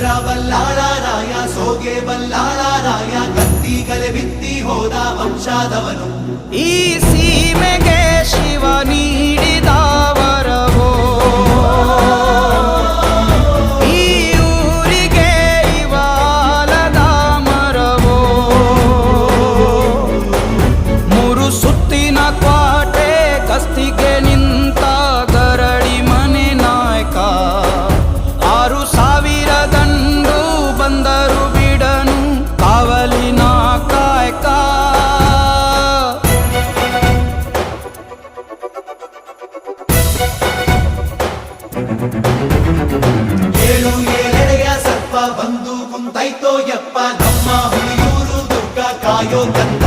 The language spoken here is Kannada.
ವಜ್ರ ಬಲ್ಲಾಳರಾಯ ಸೋಗೆ ಕತ್ತಿ ಕಲೆ ಬಿತ್ತಿ ಹೋದ ವಂಶಾದವನು. ಈ ಸೀಮೆಗೆ ಶಿವ ನೀಡಿದ ವರವೋ ಈ ಊರಿಗೆ ಇವಾಲದ ಮರವೋ? ಮುರು ಸುತ್ತಿನ ಕ್ವಾಟೆ ಕಸ್ತಿಗೆ ನಿಂತ ಏಳು ಏಳೆಡೆಯ ಸರ್ಪ ಬಂದು ಕುಂತೈತೋ ಯಪ್ಪ ನಮ್ಮ ಹುಲಿಯೂರು ದುರ್ಗ ಕಾಯೋ ಕನ್ನ